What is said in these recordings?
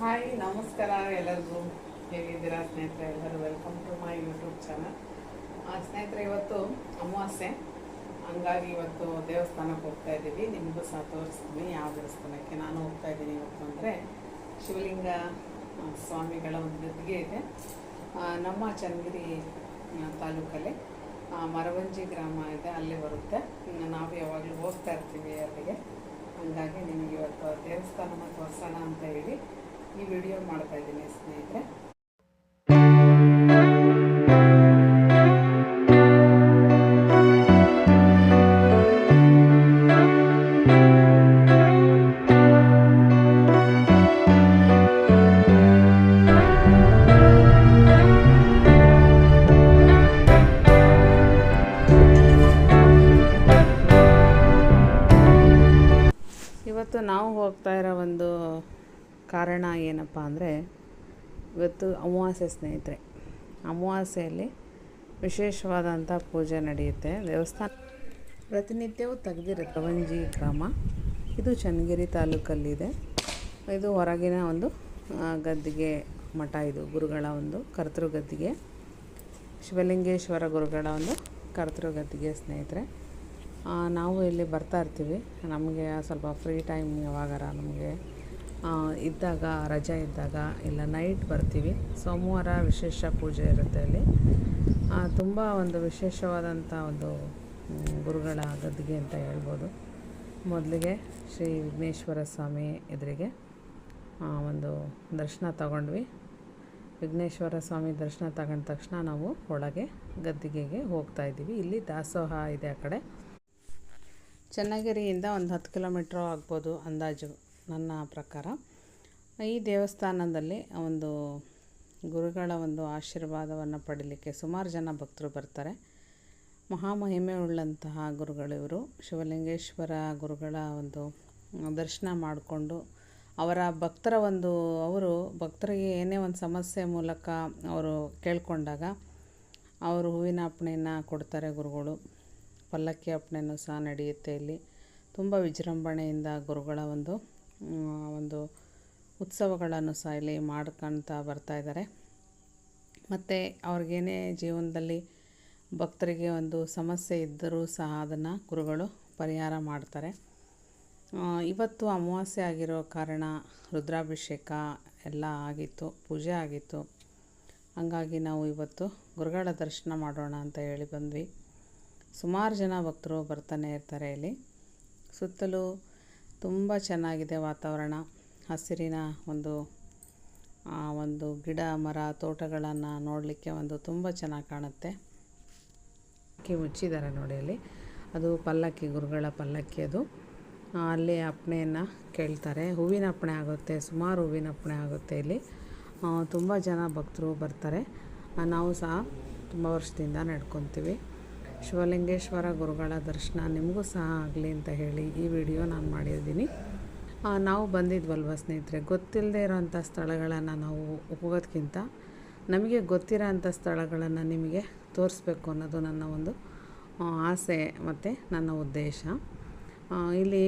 Hi ನಮಸ್ಕಾರ ಎಲ್ಲರಿಗೂ. ಹೇಗಿದ್ದೀರಾ ಸ್ನೇಹಿತರೆ? ಎಲ್ಲರೂ welcome to my YouTube channel ಸ್ನೇಹಿತರೆ, ಇವತ್ತು ಅಮಾವಾಸ್ಯೆ. ಹಂಗಾಗಿ ಇವತ್ತು ದೇವಸ್ಥಾನಕ್ಕೆ ಹೋಗ್ತಾ ಇದ್ದೀವಿ. ನಿಮಗೂ ಸಹ ತೋರಿಸ್ತೀನಿ ಯಾವ ದೇವಸ್ಥಾನಕ್ಕೆ ನಾನು ಹೋಗ್ತಾ ಇದ್ದೀನಿ ಇವತ್ತು ಅಂದರೆ ಶಿವಲಿಂಗ ಸ್ವಾಮಿಗಳ ಒಂದು ಗದ್ದಿಗೆ ಇದೆ. ನಮ್ಮ ಚನ್ನಗಿರಿ ತಾಲೂಕಲ್ಲಿ ಮರವಂಜಿ ಗ್ರಾಮ ಇದೆ. ಅಲ್ಲಿ ಬರುತ್ತೆ. ನಾವು ಯಾವಾಗಲೂ ಹೋಗ್ತಾ ಇರ್ತೀವಿ ಅಲ್ಲಿಗೆ. ಹಂಗಾಗಿ ನಿಮಗೆ ಇವತ್ತು ಆ ಮತ್ತು ತೋರಿಸೋಣ ಅಂತ ಹೇಳಿ ಈ ವಿಡಿಯೋ ಮಾಡ್ತಾ ಇದ್ದೀನಿ ಸ್ನೇಹಿತರೆ. ಇವತ್ತು ನಾವು ಹೋಗ್ತಾ ಇರೋ ಒಂದು ಕಾರಣ ಏನಪ್ಪ ಅಂದರೆ ಇವತ್ತು ಅಮಾವಾಸ್ಯೆ ಸ್ನೇಹಿತರೆ. ಅಮಾವಾಸ್ಯೆಯಲ್ಲಿ ವಿಶೇಷವಾದಂಥ ಪೂಜೆ ನಡೆಯುತ್ತೆ. ದೇವಸ್ಥಾನ ಪ್ರತಿನಿತ್ಯವೂ ತೆಗೆದಿರುತ್ತೆ. ವಂಜಿ ಗ್ರಾಮ. ಇದು ಚನ್ನಗಿರಿ ತಾಲೂಕಲ್ಲಿದೆ. ಇದು ಹೊರಗಿನ ಒಂದು ಗದ್ದಿಗೆ ಮಠ ಇದು. ಗುರುಗಳ ಒಂದು, ಕರ್ತೃ ಗದ್ದಿಗೆ, ಶಿವಲಿಂಗೇಶ್ವರ ಗುರುಗಳ ಒಂದು ಕರ್ತೃ ಗದ್ದಿಗೆ ಸ್ನೇಹಿತರೆ. ನಾವು ಇಲ್ಲಿ ಬರ್ತಾ ಇರ್ತೀವಿ. ನಮಗೆ ಸ್ವಲ್ಪ ಫ್ರೀ ಟೈಮ್ ಯಾವಾಗಾರ ನಮಗೆ ಇದ್ದಾಗ, ರಜೆ ಇದ್ದಾಗ ಇಲ್ಲ ನೈಟ್ ಬರ್ತೀವಿ. ಸೋಮವಾರ ವಿಶೇಷ ಪೂಜೆ ಇರುತ್ತೆ ಅಲ್ಲಿ. ತುಂಬ ಒಂದು ವಿಶೇಷವಾದಂಥ ಒಂದು ಗುರುಗಳ ಗದ್ದಿಗೆ ಅಂತ ಹೇಳ್ಬೋದು. ಮೊದಲಿಗೆ ಶ್ರೀ ವಿಘ್ನೇಶ್ವರ ಸ್ವಾಮಿ ಎದುರಿಗೆ ಒಂದು ದರ್ಶನ ತಗೊಂಡ್ವಿ. ವಿಘ್ನೇಶ್ವರ ಸ್ವಾಮಿ ದರ್ಶನ ತಗೊಂಡ ತಕ್ಷಣ ನಾವು ಒಳಗೆ ಗದ್ದಿಗೆಗೆ ಹೋಗ್ತಾ ಇದ್ದೀವಿ. ಇಲ್ಲಿ ದಾಸೋಹ ಇದೆ ಆ ಕಡೆ. ಚನ್ನಗಿರಿಯಿಂದ ಒಂದು ಹತ್ತು ಕಿಲೋಮೀಟ್ರ್ ಆಗ್ಬೋದು ಅಂದಾಜು. ನನ್ನ ಪ್ರಕಾರ ಈ ದೇವಸ್ಥಾನದಲ್ಲಿ ಒಂದು ಗುರುಗಳ ಒಂದು ಆಶೀರ್ವಾದವನ್ನು ಪಡೀಲಿಕ್ಕೆ ಸುಮಾರು ಜನ ಭಕ್ತರು ಬರ್ತಾರೆ. ಮಹಾಮಹಿಮೆ ಉಳ್ಳಂತಹ ಗುರುಗಳಿವರು ಶಿವಲಿಂಗೇಶ್ವರ ಗುರುಗಳ ಒಂದು ದರ್ಶನ ಮಾಡಿಕೊಂಡು ಅವರ ಭಕ್ತರ ಒಂದು, ಅವರು ಭಕ್ತರಿಗೆ ಏನೇ ಒಂದು ಸಮಸ್ಯೆ ಮೂಲಕ ಅವರು ಕೇಳಿಕೊಂಡಾಗ ಅವರು ಹೂವಿನ ಅಪ್ಪಣೆಯನ್ನು ಕೊಡ್ತಾರೆ ಗುರುಗಳು. ಪಲ್ಲಕ್ಕಿ ಅಪ್ಪಣೆನೂ ಸಹ ನಡೆಯುತ್ತೆ ಇಲ್ಲಿ. ತುಂಬ ವಿಜೃಂಭಣೆಯಿಂದ ಗುರುಗಳ ಒಂದು ಒಂದು ಉತ್ಸವಗಳನ್ನು ಸಹ ಇಲ್ಲಿ ಬರ್ತಾ ಇದ್ದಾರೆ. ಮತ್ತು ಅವ್ರಿಗೇನೇ ಜೀವನದಲ್ಲಿ ಭಕ್ತರಿಗೆ ಒಂದು ಸಮಸ್ಯೆ ಇದ್ದರೂ ಸಹ ಅದನ್ನು ಗುರುಗಳು ಪರಿಹಾರ ಮಾಡ್ತಾರೆ. ಇವತ್ತು ಅಮಾವಾಸ್ಯೆ ಆಗಿರೋ ಕಾರಣ ರುದ್ರಾಭಿಷೇಕ ಎಲ್ಲ ಆಗಿತ್ತು, ಪೂಜೆ ಆಗಿತ್ತು. ಹಂಗಾಗಿ ನಾವು ಇವತ್ತು ಗುರುಗಳ ದರ್ಶನ ಮಾಡೋಣ ಅಂತ ಹೇಳಿ ಬಂದ್ವಿ. ಸುಮಾರು ಜನ ಭಕ್ತರು ಬರ್ತಾನೆ ಇರ್ತಾರೆ ಇಲ್ಲಿ. ಸುತ್ತಲೂ ತುಂಬ ಚೆನ್ನಾಗಿದೆ ವಾತಾವರಣ. ಹಸಿರಿನ ಒಂದು ಆ, ಒಂದು ಗಿಡ ಮರ ತೋಟಗಳನ್ನು ನೋಡಲಿಕ್ಕೆ ಒಂದು ತುಂಬ ಚೆನ್ನಾಗಿ ಕಾಣುತ್ತೆ. ಪಲ್ಲಕ್ಕಿ ಮುಚ್ಚಿದ್ದಾರೆ ನೋಡಿ ಅಲ್ಲಿ. ಅದು ಪಲ್ಲಕ್ಕಿ ಗುರುಗಳ ಪಲ್ಲಕ್ಕಿ ಅದು. ಅಲ್ಲಿ ಅಪ್ಪಣೆಯನ್ನು ಕೇಳ್ತಾರೆ. ಹೂವಿನ ಅಪ್ಪಣೆ ಆಗುತ್ತೆ ಸುಮಾರು ಹೂವಿನ ಅಪ್ಪಣೆ ಆಗುತ್ತೆ ಇಲ್ಲಿ. ತುಂಬ ಜನ ಭಕ್ತರು ಬರ್ತಾರೆ. ನಾವು ಸಹ ತುಂಬ ವರ್ಷದಿಂದ ನಡ್ಕೊತೀವಿ. ಶಿವಲಿಂಗೇಶ್ವರ ಗುರುಗಳ ದರ್ಶನ ನಿಮಗೂ ಸಹ ಆಗಲಿ ಅಂತ ಹೇಳಿ ಈ ವಿಡಿಯೋ ನಾನು ಮಾಡಿದ್ದೀನಿ. ನಾವು ಬಂದಿದ್ವಲ್ವ ಸ್ನೇಹಿತರೆ, ಗೊತ್ತಿಲ್ಲದೆ ಇರೋಂಥ ಸ್ಥಳಗಳನ್ನು ನಾವು ಹೋಗೋದಕ್ಕಿಂತ ನಮಗೆ ಗೊತ್ತಿರೋ ಅಂಥ ಸ್ಥಳಗಳನ್ನು ನಿಮಗೆ ತೋರಿಸ್ಬೇಕು ಅನ್ನೋದು ನನ್ನ ಒಂದು ಆಸೆ ಮತ್ತು ನನ್ನ ಉದ್ದೇಶ. ಇಲ್ಲಿ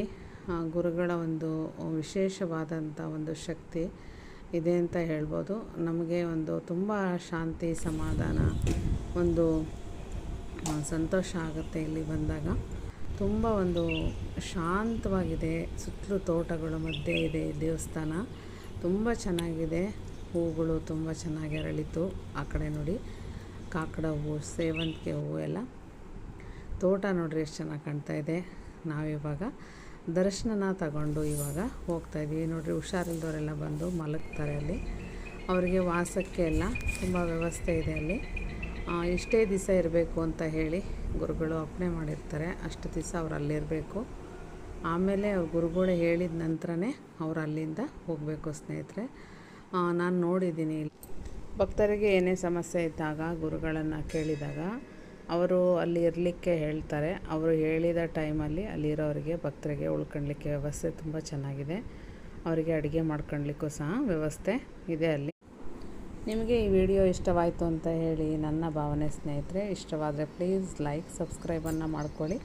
ಗುರುಗಳ ಒಂದು ವಿಶೇಷವಾದಂಥ ಒಂದು ಶಕ್ತಿ ಇದೆ ಅಂತ ಹೇಳ್ಬೋದು. ನಮಗೆ ಒಂದು ತುಂಬ ಶಾಂತಿ, ಸಮಾಧಾನ, ಒಂದು ಸಂತೋಷ ಆಗುತ್ತೆ ಇಲ್ಲಿ ಬಂದಾಗ. ತುಂಬ ಒಂದು ಶಾಂತವಾಗಿದೆ, ಸುತ್ತಲೂ ತೋಟಗಳು, ಮಧ್ಯೆ ಇದೆ ದೇವಸ್ಥಾನ. ತುಂಬ ಚೆನ್ನಾಗಿದೆ ಹೂಗಳು ತುಂಬ ಚೆನ್ನಾಗಿ ಅರಳಿತು ಆ ಕಡೆ ನೋಡಿ. ಕಾಕಡ ಹೂವು, ಸೇವಂತಿಗೆ ಹೂವು ಎಲ್ಲ. ತೋಟ ನೋಡಿರಿ ಎಷ್ಟು ಚೆನ್ನಾಗಿ ಕಾಣ್ತಾ ಇದೆ. ನಾವಿವಾಗ ದರ್ಶನನ ತಗೊಂಡು ಇವಾಗ ಹೋಗ್ತಾ ಇದ್ದೀವಿ. ನೋಡಿರಿ ಹುಷಾರಿಲ್ದವರೆಲ್ಲ ಬಂದು ಮಲಗ್ತಾರೆ ಅಲ್ಲಿ. ಅವರಿಗೆ ವಾಸಕ್ಕೆ ಎಲ್ಲ ತುಂಬ ವ್ಯವಸ್ಥೆ ಇದೆ ಅಲ್ಲಿ. ಆ, ಇಷ್ಟೇ ದಿವಸ ಇರಬೇಕು ಅಂತ ಹೇಳಿ ಗುರುಗಳು ಅಪ್ಪಣೆ ಮಾಡಿರ್ತಾರೆ. ಅಷ್ಟು ದಿವಸ ಅವ್ರು ಅಲ್ಲಿರಬೇಕು. ಆಮೇಲೆ ಅವ್ರ ಗುರುಗಳು ಹೇಳಿದ ನಂತರನೇ ಅವ್ರು ಅಲ್ಲಿಂದ ಹೋಗಬೇಕು ಸ್ನೇಹಿತರೆ. ನಾನು ನೋಡಿದ್ದೀನಿ ಭಕ್ತರಿಗೆ ಏನೇ ಸಮಸ್ಯೆ ಇದ್ದಾಗ ಗುರುಗಳನ್ನು ಕೇಳಿದಾಗ ಅವರು ಅಲ್ಲಿ ಇರಲಿಕ್ಕೆ ಹೇಳ್ತಾರೆ. ಅವರು ಹೇಳಿದ ಟೈಮಲ್ಲಿ ಅಲ್ಲಿರೋರಿಗೆ ಭಕ್ತರಿಗೆ ಉಳ್ಕೊಳ್ಲಿಕ್ಕೆ ವ್ಯವಸ್ಥೆ ತುಂಬ ಚೆನ್ನಾಗಿದೆ. ಅವರಿಗೆ ಅಡುಗೆ ಮಾಡ್ಕೊಳ್ಲಿಕ್ಕೂ ಸಹ ವ್ಯವಸ್ಥೆ ಇದೆ ಅಲ್ಲಿ. ನಿಮಗೆ ಈ ವಿಡಿಯೋ ಇಷ್ಟವಾಯಿತು ಅಂತ ಹೇಳಿ ನನ್ನ ಭಾವನೆ ಸ್ನೇಹಿತರೆ ಇಷ್ಟವಾದರೆ ಪ್ಲೀಸ್ ಲೈಕ್ ಸಬ್ಸ್ಕ್ರೈಬನ್ನು ಮಾಡ್ಕೊಳ್ಳಿ.